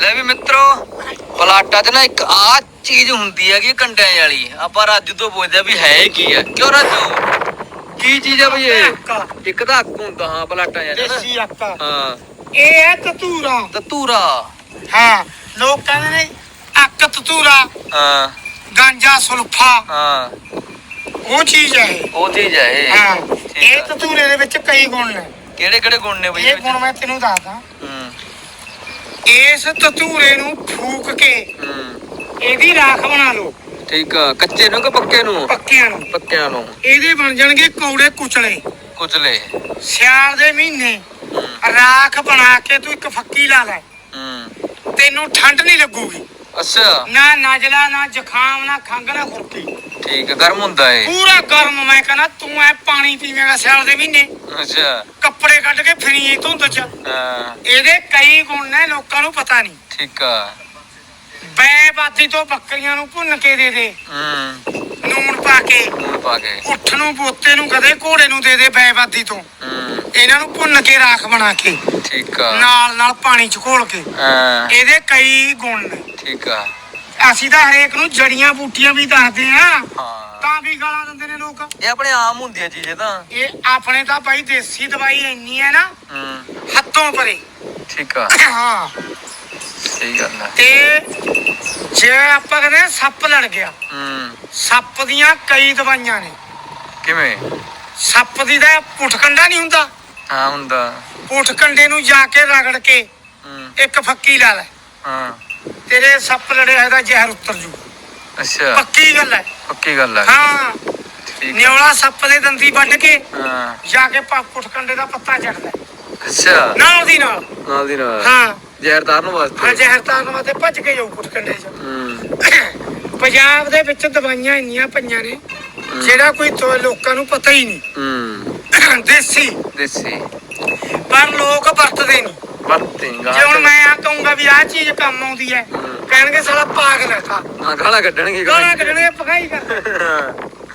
ਲੈ ਵੀ ਮਿੱਤਰੋ ਪਲਾਟਾ 'ਚ ਨਾ ਇੱਕ ਆ ਚੀਜ਼ ਹੁੰਦੀ ਹੈਗੀ ਕੰਡਿਆਂ ਵਾਲੀ। ਆਪਾਂ ਰਾਜੂ ਤੋਂ ਪੁੱਛਦੇ ਵੀ ਹੈ ਕੀ ਆ। ਕਿਉਂ ਰਾਜੂ? ਕੀ ਚੀਜ਼ ਆ ਬਈ ਇਹ? ਇੱਕ ਤਾਂ ਅੱਕ ਹੁੰਦਾ ਹਾਂ ਪਲਾਟਾਂ ਜਾਂ ਦੇਸੀ ਅੱਕਾ ਹਾਂ। ਇਹ ਹੈ ਤਤੂਰਾ। ਤਤੂਰਾ। ਹਾਂ ਲੋਕ ਕਹਿੰਦੇ ਨੇ ਅੱਕ ਤਤੂਰਾ। ਹਾਂ। ਗਾਂਜਾ ਸੁਲਫਾ। ਹਾਂ। ਉਹ ਚੀਜ਼ ਹੈ ਉਹ ਚੀਜ਼ ਹੈ ਹਾਂ ਇਹ। ਤਤੂਰੇ ਦੇ ਵਿੱਚ ਕਈ ਗੁਣ ਨੇ। ਕਿਹੜੇ ਕਿਹੜੇ ਗੁਣ ਨੇ ਬਈ ਇਹ ਗੁਣ ਮੈਂ ਤੈਨੂੰ ਦੱਸਦਾ। ਹੂੰ। ਇਸ ਤਤੂਰੇ ਨੂੰ ਫੂਕ ਕੇ ਹੂੰ। ਇਹਦੀ ਰਾਖ ਬਣਾ ਲਓ। ਠੀਕ ਆ ਕੱਚੇ ਨੂੰ ਕਿ ਪੱਕੇ ਨੂੰ? ਪੱਕਿਆਂ ਨੂੰ। ਪੱਕਿਆਂ ਨੂੰ। ਇਹਦੇ ਬਣ ਜਾਣਗੇ ਕੌੜੇ ਕੁਚਲੇ। ਕੁਚਲੇ। ਸਿਆਲ ਦੇ ਮਹੀਨੇ। ਹੂੰ। ਰਾਖ ਬਣਾ ਕੇ ਤੂੰ ਇੱਕ ਫੱਕੀ ਲਾ ਲੈ। ਹੂੰ। ਤੈਨੂੰ ਠੰਡ ਨਹੀਂ ਲੱਗੂਗੀ। ਅੱਛਾ। ਨਾ ਨਜਲਾ ਨਾ ਜ਼ੁਕਾਮ ਨਾ ਖੰਘ ਨਾ ਖੁਰਕੀ। ਠੀਕ ਗਰਮ ਹੁੰਦਾ ਏ ਪੂਰਾ ਗਰਮ ਮੈਂ ਕਹਿੰਦਾ ਤੂੰ ਐ ਪਾਣੀ ਪੀਵੇਂਗਾ ਸਿਆਲ ਦੇ ਮਹੀਨੇ। ਅੱਛਾ। ਕੱਪੜੇ ਕੱਢ ਕੇ ਫਿਰੀ ਧੁੰਦ ਚ। ਹਾਂ। ਇਹਦੇ ਕਈ ਗੁਣ ਨੇ ਲੋਕਾਂ ਨੂੰ ਪਤਾ ਨਹੀਂ। ਠੀਕ ਆ। ਬੈਬਾਦੀ ਤੋਂ ਬੱਕਰੀਆਂ ਨੂੰ ਭੁੰਨ ਕੇ ਦੇ ਦੇ। ਹੂੰ। ਨੂਣ ਪਾ ਕੇ। ਲੂਣ ਪਾ ਕੇ। ਉੱਠ ਨੂੰ ਬੋਤੇ ਨੂੰ ਕਦੇ ਘੋੜੇ ਨੂੰ ਦੇ ਦੇ ਬੈਬਾਦੀ ਤੋਂ। ਹੂੰ। ਇਹਨਾਂ ਨੂੰ ਭੁੰਨ ਕੇ ਰਾਖ ਬਣਾ ਕੇ। ਠੀਕ ਆ। ਨਾਲ ਨਾਲ ਪਾਣੀ ਚ ਘੋਲ ਕੇ। ਹਾਂ। ਇਹਦੇ ਕਈ ਗੁਣ ਨੇ। ਠੀਕ ਆ। ਅਸੀਂ ਤਾਂ ਹਰੇਕ ਨੂੰ ਜੜੀਆਂ ਬੂਟੀਆਂ ਵੀ ਦੱਸਦੇ ਆ। ਹਾਂ। ਤਾਂ ਵੀ ਗਾਲਾਂ ਦਿੰਦੇ ਨੇ ਲੋਕ। ਇਹ ਆਪਣੇ ਆਮ ਹੁੰਦੀ ਆ ਚੀਜ਼ ਤਾਂ। ਇਹ ਆਪਣੇ ਤਾਂ ਭਾਈ ਦੇਸੀ ਦਵਾਈ ਇੰਨੀ ਹੈ ਨਾ ਹੂੰ। ਹੱਥੋਂ ਪਰੇ। ਠੀਕ ਆ। ਹਾਂ। ਸਹੀ ਗੱਲ ਆ। ਤੇ ਜੇ ਆਪਾਂ ਕਹਿੰਦੇ ਆ ਸੱਪ ਲੜ ਗਿਆ ਹੂੰ। ਸੱਪ ਦੀਆਂ ਕਈ ਦਵਾਈਆਂ ਨੇ। ਕਿਵੇਂ? ਸੱਪ ਦੀ ਤਾਂ ਪੁੱਠ ਕੰਡਾ ਨਹੀਂ ਹੁੰਦਾ। ਹਾਂ ਹੁੰਦਾ। ਪੁੱਠ ਕੰਡੇ ਨੂੰ ਜਾ ਕੇ ਰਗੜ ਕੇ ਹੂੰ। ਇੱਕ ਫੱਕੀ ਲਾ ਲੈ। ਹਾਂ। ਤੇਰੇ ਸੱਪ ਲੜਿਆ ਇਹਦਾ ਜ਼ਹਿਰ ਉਤਰ ਜੂ। ਅੱਛਾ। ਪੱਕੀ ਗੱਲ ਹੈ। ਪੱਕੀ ਗੱਲ ਆ ਹਾਂ। ਠੀਕ। ਨਿਉਲਾ ਸੱਪ ਦੇ ਦੰਦੀ ਵੱਢ ਕੇ ਹਾਂ। ਜਾ ਕੇ ਪਾ ਪੁੱਠ ਕੰਡੇ ਦਾ ਪੱਤਾ ਚੱਟਦਾ ਅੱਛਾ। ਨਾਲ ਦੀ ਨਾਲ। ਨਾਲ ਦੀ ਨਾਲ। ਹਾਂ। ਜ਼ਹਿਰ ਤਾਰਨ ਹਾਂ ਵਾਸਤੇ ਜ਼ਹਿਰ ਤਾਰਨ ਵਾਸਤੇ ਭੱਜ ਕੇ ਜਾਊ ਪੁੱਠ ਕੰਡੇ 'ਚ। ਹੂੰ। ਪੰਜਾਬ ਦੇ ਵਿੱਚ ਦਵਾਈਆਂ ਇੰਨੀਆਂ ਪਈਆਂ ਨੇ ਜਿਹੜਾ ਕੋਈ ਲੋਕਾਂ ਨੂੰ ਪਤਾ ਹੀ ਨਹੀਂ। ਹੂੰ। ਦੇਸੀ। ਦੇਸੀ। ਪਰ ਲੋਕ ਵਰਤਦੇ ਨਹੀਂ। ਵਰਤੇਗਾ ਜੇ ਹੁਣ ਮੈਂ ਆ ਕਹੂੰਗਾ ਵੀ ਆਹ ਚੀਜ਼ ਕੰਮ ਆਉਂਦੀ ਹੈ ਕਹਿਣਗੇ ਸਾਲਾ ਪਾਗਲ ਹੈ ਤਾਂ ਹਾਂ ਗਾਲਾਂ ਕੱਢਣਗੇ ਗਾਲਾਂ ਕੱਢਣਗੇ ਪਕਾਈ ਕਰ। ਹਾਂ।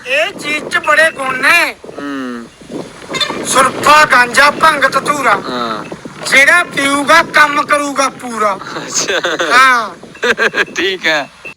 ਇਹ ਚੀਜ਼ 'ਚ ਬੜੇ ਗੁਣ ਨੇ। ਹੂੰ। ਸੁਰਫਾ ਗਾਂਜਾ ਭੰਗ ਤਤੂਰਾ ਹਾਂ। ਜਿਹੜਾ ਪੀਊਗਾ ਕੰਮ ਕਰੂਗਾ ਪੂਰਾ। ਅੱਛਾ। ਹਾਂ। ਠੀਕ ਹੈ